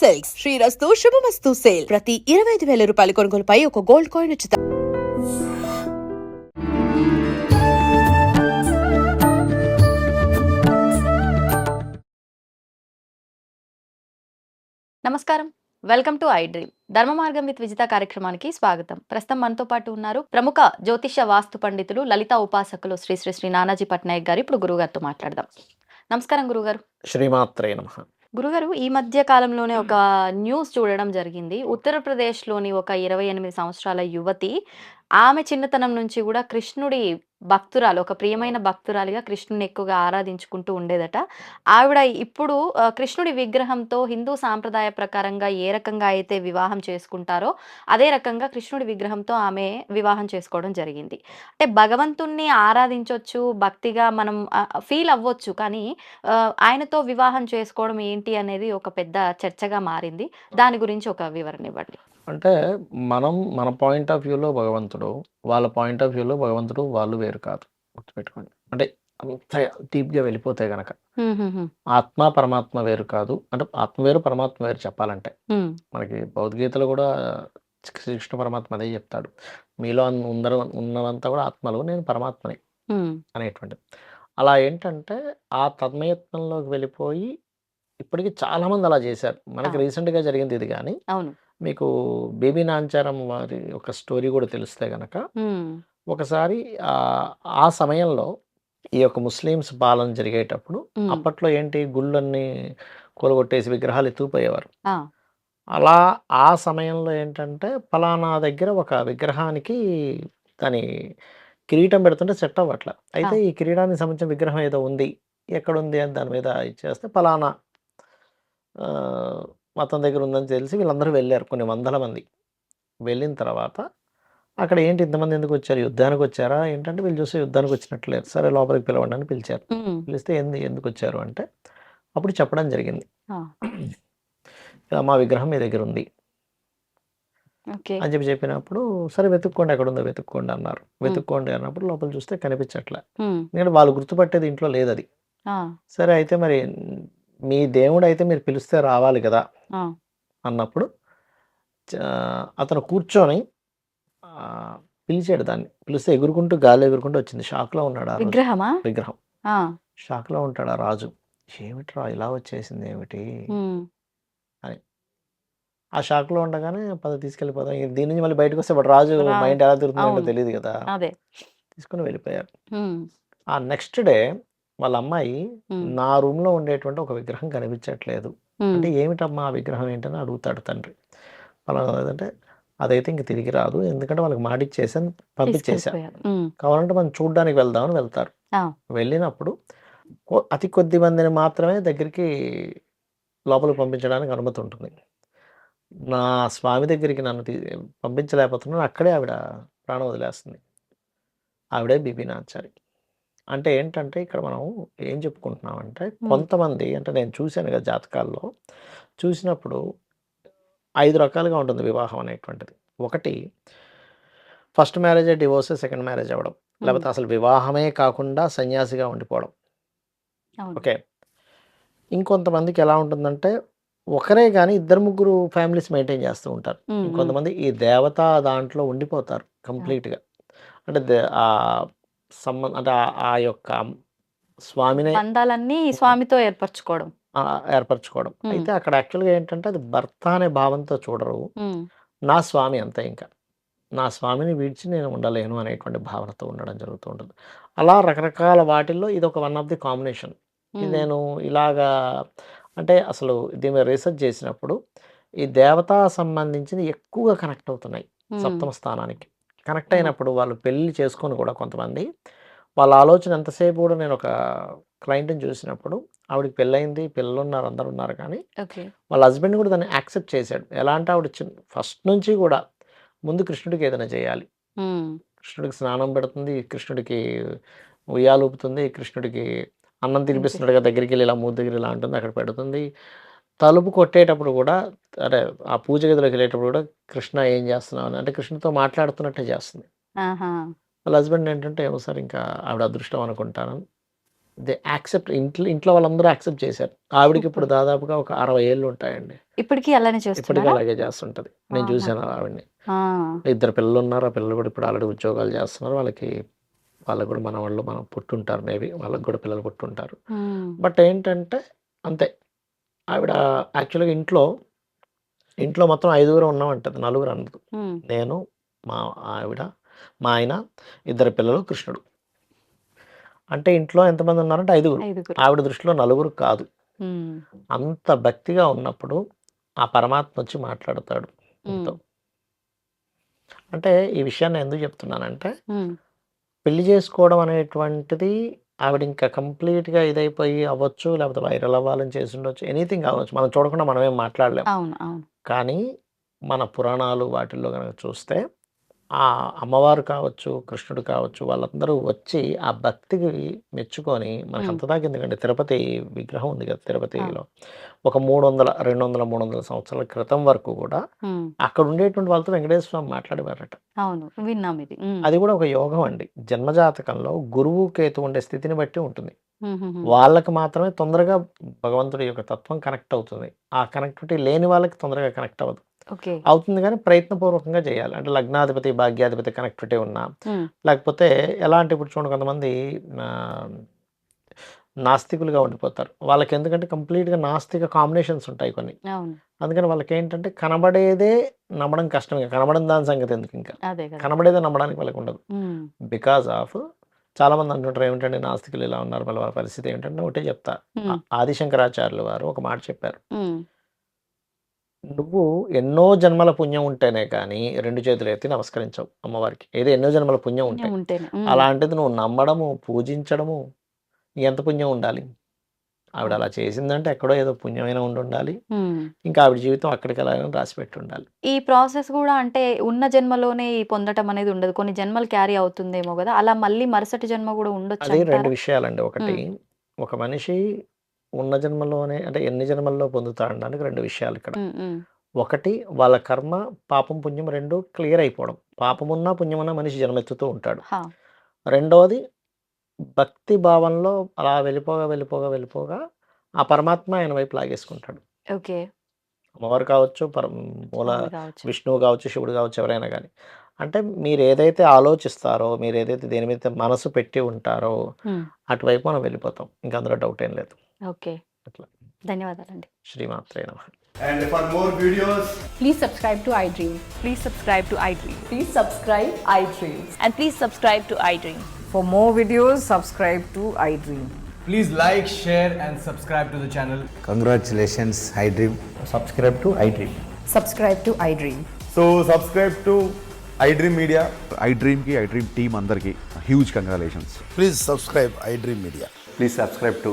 Silks శ్రీరస్తు శుభమస్తు sale ప్రతి ఇరవై ఐదు వేల రూపాయల కొనుగోలుపై ఒక గోల్డ్ కాయిన్ ఉచితం నమస్కారం welcome to I dream Dharma Margam with Vijitha కార్యక్రమానికి స్వాగతం ప్రస్తుతం మనతో పాటు ఉన్నారు ప్రముఖ జ్యోతిష వాస్తు పండితులు లలిత ఉపాసకులు శ్రీ శ్రీ శ్రీ నానాజీ పట్నాయక్ గారు ఇప్పుడు గురుగారితో మాట్లాడదాం నమస్కారం గురుగారు శ్రీమాత్రే నమ గురుగారు ఈ మధ్య కాలంలోనే ఒక న్యూస్ చూడడం జరిగింది. ఉత్తరప్రదేశ్లోని ఒక ఇరవై ఎనిమిది సంవత్సరాల యువతి ఆమె చిన్నతనం నుంచి కూడా కృష్ణుడి భక్తురాలు ఒక ప్రియమైన భక్తురాలిగా కృష్ణుని ఎక్కువగా ఆరాధించుకుంటూ ఉండేదట. ఆవిడ ఇప్పుడు కృష్ణుడి విగ్రహంతో హిందూ సాంప్రదాయ ప్రకారంగా ఏ రకంగా అయితే వివాహం చేసుకుంటారో అదే రకంగా కృష్ణుడి విగ్రహంతో ఆమె వివాహం చేసుకోవడం జరిగింది. అంటే భగవంతుణ్ణి ఆరాధించవచ్చు భక్తిగా మనం ఫీల్ అవ్వచ్చు కానీ ఆయనతో వివాహం చేసుకోవడం ఏంటి అనేది ఒక పెద్ద చర్చగా మారింది. దాని గురించి ఒక వివరణ ఇవ్వండి. అంటే మనం మన పాయింట్ ఆఫ్ వ్యూలో భగవంతుడు వాళ్ళ పాయింట్ ఆఫ్ వ్యూలో భగవంతుడు వాళ్ళు వేరు కాదు. గుర్తుపెట్టుకోండి. అంటే అంత డీప్గా వెళ్ళిపోతే గనక. ఆత్మ పరమాత్మ వేరు కాదు. అంటే ఆత్మ వేరు పరమాత్మ వేరు చెప్పాలంటే మనకి భగవద్గీతలో కూడా శ్రీకృష్ణ పరమాత్మ అదే చెప్తాడు. మీలో ఉందరు ఉన్నదంతా కూడా ఆత్మలు నేను పరమాత్మని అనేటువంటిది. అలా ఏంటంటే ఆ తన్మయత్నంలోకి వెళ్ళిపోయి ఇప్పటికీ చాలా మంది అలా చేశారు. మనకి. రీసెంట్గా జరిగింది ఇది కానీ అవును. మీకు బేబీ నాంచారం వారి ఒక స్టోరీ కూడా తెలిస్తే గనక ఒకసారి ఆ సమయంలో ఈ యొక్క ముస్లిమ్స్ పాలన జరిగేటప్పుడు. అప్పట్లో ఏంటి గుళ్ళన్నీ కూలగొట్టేసి విగ్రహాలు ఎత్తుకుపోయేవారు. అలా ఆ సమయంలో ఏంటంటే ఫలానా దగ్గర ఒక విగ్రహానికి దాని కిరీటం పెడుతుంటే సెట్ అవ్వట్ల. అయితే ఈ కిరీటానికి సంబంధించిన విగ్రహం ఏదో ఉంది ఎక్కడుంది అని దాని మీద ఇచ్చేస్తే ఫలానా మతం దగ్గర ఉందని తెలిసి వీళ్ళందరూ వెళ్ళారు కొన్ని వందల మంది. వెళ్ళిన తర్వాత అక్కడ ఏంటి ఇంతమంది ఎందుకు వచ్చారు? యుద్ధానికి వచ్చారా? ఏంటంటే వీళ్ళు చూస్తే యుద్ధానికి వచ్చినట్లేరు. సరే లోపలికి పిలవండి అని పిలిచారు. పిలిస్తే ఎందు ఎందుకు వచ్చారు అంటే అప్పుడు చెప్పడం జరిగింది. ఇలా మా విగ్రహం మీ దగ్గర ఉంది. అని చెప్పి చెప్పినప్పుడు సరే వెతుక్కోండి ఎక్కడ ఉందో వెతుక్కోండి అన్నారు. వెతుక్కోండి అన్నప్పుడు లోపల చూస్తే కనిపించట్లే. ఎందుకంటే వాళ్ళు గుర్తుపట్టేది ఇంట్లో లేదు అది సరే అయితే మరి మీ దేవుడు అయితే మీరు పిలిస్తే రావాలి కదా? అన్నప్పుడు అతను కూర్చొని పిలిచాడు దాన్ని. పిలిస్తే ఎగురుకుంటూ గాలి ఎగురుకుంటూ వచ్చింది. షాక్లో ఉన్నాడు విగ్రహమా? విగ్రహం. షాక్లో ఉంటాడు ఆ రాజు. ఏమిట్రా ఇలా వచ్చేసింది? ఏమిటి? హ్మ్, ఆ షాక్లో ఉండగానే పద తీసుకెళ్ళిపోదాం. ఇంక దీని నుంచి మళ్ళీ బయటకు వస్తే వాడు రాజు మైండ్ ఎలా తిరుగుతుందో. తెలియదు కదా. తీసుకుని వెళ్ళిపోయారు ఆ నెక్స్ట్ డే వాళ్ళ అమ్మాయి నా రూమ్లో ఉండేటువంటి ఒక విగ్రహం కనిపించట్లేదు. అంటే ఏమిటమ్మా ఆ విగ్రహం ఏంటని అడుగుతాడు తండ్రి. ఫలానా అంటే అదైతే ఇంక తిరిగి రాదు. ఎందుకంటే వాళ్ళకి మాటిచ్చేసాను పంపించేశాను. కావాలంటే మనం చూడ్డానికి వెళ్దామని వెళ్తారు. వెళ్ళినప్పుడు అతి కొద్ది మందిని మాత్రమే దగ్గరికి లోపలికి పంపించడానికి అనుమతి ఉంటుంది. నా స్వామి దగ్గరికి నన్ను పంపించలేకపోతున్నాను. అక్కడే ఆవిడ ప్రాణం వదిలేస్తుంది. ఆవిడే బిపినాచారి అంటే ఏంటంటే ఇక్కడ మనం ఏం చెప్పుకుంటున్నామంటే కొంతమంది అంటే నేను చూశాను కదా జాతకాల్లో చూసినప్పుడు ఐదు రకాలుగా ఉంటుంది వివాహం అనేటువంటిది. ఒకటి first marriage divorce second marriage అవ్వడం. లేకపోతే అసలు వివాహమే కాకుండా సన్యాసిగా ఉండిపోవడం. ఓకే. ఇంకొంతమందికి ఎలా ఉంటుందంటే ఒకరే కానీ ఇద్దరు ముగ్గురు ఫ్యామిలీస్ మెయింటైన్ చేస్తూ ఉంటారు. ఇంకొంతమంది ఈ దేవత దాంట్లో ఉండిపోతారు కంప్లీట్గా. అంటే సంబంధ అంటే ఆ- యొక్క స్వామినే బంధాలన్నీ స్వామితో ఏర్పరచుకోవడం. ఏర్పరచుకోవడం. అయితే అక్కడ యాక్చువల్గా ఏంటంటే అది భర్త అనే భావంతో చూడరు. నా స్వామి అంతే ఇంకా. నా స్వామిని విడిచి నేను ఉండలేను అనేటువంటి భావనతో ఉండడం జరుగుతూ ఉంటుంది అలా రకరకాల వాటిల్లో ఇది ఒక వన్ ఆఫ్ ది కాంబినేషన్. ఇది నేను ఇలాగా అంటే అసలు దీని మీద రీసెర్చ్ చేసినప్పుడు ఈ దేవతా సంబంధించింది ఎక్కువగా కనెక్ట్ అవుతున్నాయి సప్తమ స్థానానికి. కనెక్ట్. అయినప్పుడు వాళ్ళు పెళ్ళి చేసుకొని కూడా కొంతమంది వాళ్ళ ఆలోచన ఎంతసేపు కూడా నేను ఒక క్లయింట్ని చూసినప్పుడు ఆవిడకి పెళ్ళయింది పిల్లలు ఉన్నారు అందరు ఉన్నారు కానీ వాళ్ళ హస్బెండ్ కూడా దాన్ని యాక్సెప్ట్ చేశాడు. ఎలా అంటే ఆవిడ చిన్న ఫస్ట్ నుంచి కూడా ముందు కృష్ణుడికి ఏదైనా చేయాలి. కృష్ణుడికి స్నానం పెడుతుంది కృష్ణుడికి ఉయ్యాలు ఊపుతుంది కృష్ణుడికి అన్నం తినిపిస్తున్నాడుగా దగ్గరికి వెళ్ళి ఇలా మూడు దగ్గర ఇలా అంటుంది అక్కడ పెడుతుంది. తలుపు కొట్టేటప్పుడు కూడా అంటే ఆ పూజ గదిలోకి వెళ్ళేటప్పుడు కూడా కృష్ణ ఏం చేస్తున్నావు? అని అంటే కృష్ణుతో మాట్లాడుతున్నట్టే చేస్తుంది. వాళ్ళ హస్బెండ్ ఏంటంటే ఏమో సార్ ఇంకా ఆవిడ అదృష్టం అనుకుంటాను. దే యాక్సెప్ట్ ఇంట్లో ఇంట్లో వాళ్ళందరూ యాక్సెప్ట్ చేశారు. ఆవిడకి ఇప్పుడు దాదాపుగా ఒక అరవై ఏళ్ళు ఉంటాయండి. ఇప్పటికీ అలానే ఇప్పటికీ అలాగే చేస్తుంటది. నేను. చూశాను ఆవిడని. ఇద్దరు పిల్లలు ఉన్నారు. ఆ పిల్లలు కూడా ఇప్పుడు ఆల్రెడీ ఉద్యోగాలు చేస్తున్నారు. వాళ్ళకి వాళ్ళకి కూడా మన వాళ్ళు మనం పుట్టుంటారు మేబీ. వాళ్ళకి కూడా పిల్లలు పుట్టుంటారు. బట్ ఏంటంటే అంతే. ఆవిడ యాక్చువల్గా ఇంట్లో ఇంట్లో మొత్తం ఐదుగురు ఉన్నామంటది నలుగురు అన్నది. నేను మా ఆవిడ మా ఆయన ఇద్దరు పిల్లలు కృష్ణుడు. అంటే ఇంట్లో ఎంతమంది ఉన్నారంటే ఐదుగురు. ఆవిడ దృష్టిలో నలుగురు కాదు. అంత భక్తిగా ఉన్నప్పుడు ఆ పరమాత్మ వచ్చి మాట్లాడతాడు. అంటే ఈ విషయాన్ని ఎందుకు చెప్తున్నానంటే పెళ్ళి చేసుకోవడం అనేటువంటిది ఆవిడ ఇంకా కంప్లీట్గా ఇదైపోయి అవ్వచ్చు లేకపోతే వైరల్ అవ్వాలని చేసి ఉండొచ్చు ఎనీథింగ్ అవ్వచ్చు. మనం చూడకుండా మనం ఏం మాట్లాడలేం. అవును అవును. కానీ మన పురాణాలు వాటిల్లో కనుక చూస్తే ఆ అమ్మవారు కావచ్చు కృష్ణుడు కావచ్చు వాళ్ళందరూ వచ్చి ఆ భక్తికి మెచ్చుకొని మనకు. అంత దాకా ఎందుకంటే తిరుపతి విగ్రహం ఉంది కదా తిరుపతిలో. ఒక మూడు వందల రెండు వందల మూడు వందల సంవత్సరాల క్రితం వరకు కూడా అక్కడ ఉండేటువంటి వాళ్ళతో వెంకటేశ్వర స్వామి మాట్లాడేవారట. అవును. విన్నాం ఇది. ఉమ్, అది కూడా ఒక యోగం అండి. జన్మజాతకంలో గురువు కేతు ఉండే స్థితిని బట్టి ఉంటుంది. వాళ్ళకి మాత్రమే తొందరగా భగవంతుడి యొక్క తత్వం కనెక్ట్ అవుతుంది. ఆ కనెక్టివిటీ లేని వాళ్ళకి తొందరగా కనెక్ట్ అవ్వదు. అవుతుంది కానీ ప్రయత్నపూర్వకంగా చేయాలి. అంటే లగ్నాధిపతి భాగ్యాధిపతి కనెక్టివిటీ ఉన్నా లేకపోతే ఎలా అంటే ఇప్పుడు చూడండి కొంతమంది నాస్తికులుగా ఉండిపోతారు. వాళ్ళకి ఎందుకంటే కంప్లీట్గా నాస్తిక కాంబినేషన్స్ ఉంటాయి కొన్ని. అందుకని వాళ్ళకి ఏంటంటే కనబడేదే నమ్మడం కష్టం. ఇంకా కనబడని దాని సంగతి ఎందుకు ఇంకా? కనబడేదే నమ్మడానికి వాళ్ళకి ఉండదు. బికాజ్ ఆఫ్ చాలా మంది అంటుంటారు ఏమిటంటే నాస్తికులు ఇలా ఉన్నారు వాళ్ళ పరిస్థితి ఏమిటంటే ఒకటే చెప్తా. ఆదిశంకరాచార్యులు వారు ఒక మాట చెప్పారు. నువ్వు ఎన్నో జన్మల పుణ్యం ఉంటేనే కానీ రెండు చేతులు ఎత్తి నమస్కరించవు అమ్మవారికి. ఏదో ఎన్నో జన్మల పుణ్యం ఉమ్, అలాంటిది నువ్వు నమ్మడము పూజించడము ఎంత పుణ్యం ఉండాలి. ఆవిడ అలా చేసిందంటే ఎక్కడో ఏదో పుణ్యమైన ఉండి ఉండాలి. ఇంకా ఆవిడ జీవితం అక్కడికి వెళ్ళాలని రాసి పెట్టి ఉండాలి. ఈ ప్రాసెస్ కూడా అంటే ఉన్న జన్మలోనే ఈ పొందటం అనేది ఉండదు. కొన్ని జన్మలు క్యారీ అవుతుందేమో కదా. అలా మళ్ళీ మరుసటి జన్మ కూడా ఉండొచ్చు అది రెండు? విషయాలండి. ఒకటి ఒక మనిషి ఉన్న జన్మలోనే అంటే ఎన్ని జన్మల్లో పొందుతాడడానికి రెండు విషయాలు ఇక్కడ ఒకటి వాళ్ళ కర్మ పాపం పుణ్యం రెండు క్లియర్ అయిపోవడం. పాపమున్నా పుణ్యమున్నా మనిషి జన్మెత్తుతూ ఉంటాడు. రెండవది భక్తి భావంలో అలా వెళ్ళిపోగా వెళ్ళిపోగా వెళ్ళిపోగా ఆ పరమాత్మ ఆయన వైపు లాగేసుకుంటాడు. ఓకే. అమ్మవారు కావచ్చు పర మూల విష్ణువు కావచ్చు శివుడు కావచ్చు ఎవరైనా కానీ అంటే మీరు ఏదైతే ఆలోచిస్తారో మీరు ఏదైతే దేని మీద మనసు పెట్టి ఉంటారో అటువైపు మనం వెళ్ళిపోతాం. ఇంకా అందులో డౌట్ ఏం లేదు. ఓకే అట్లా ధన్యవాదాలండి శ్రీమాత్రే నమః And for more videos, Please subscribe to iDream. Please subscribe to iDream. Please subscribe iDream. And please subscribe to iDream. For more videos, subscribe to iDream. please like, share, and subscribe to the channel. Congratulations, iDream. subscribe to iDream. Subscribe to iDream. So, subscribe to iDream Media. I డ్రీమ్కి I dream team అందరికీ huge congratulations Please subscribe iDream Media. Please subscribe to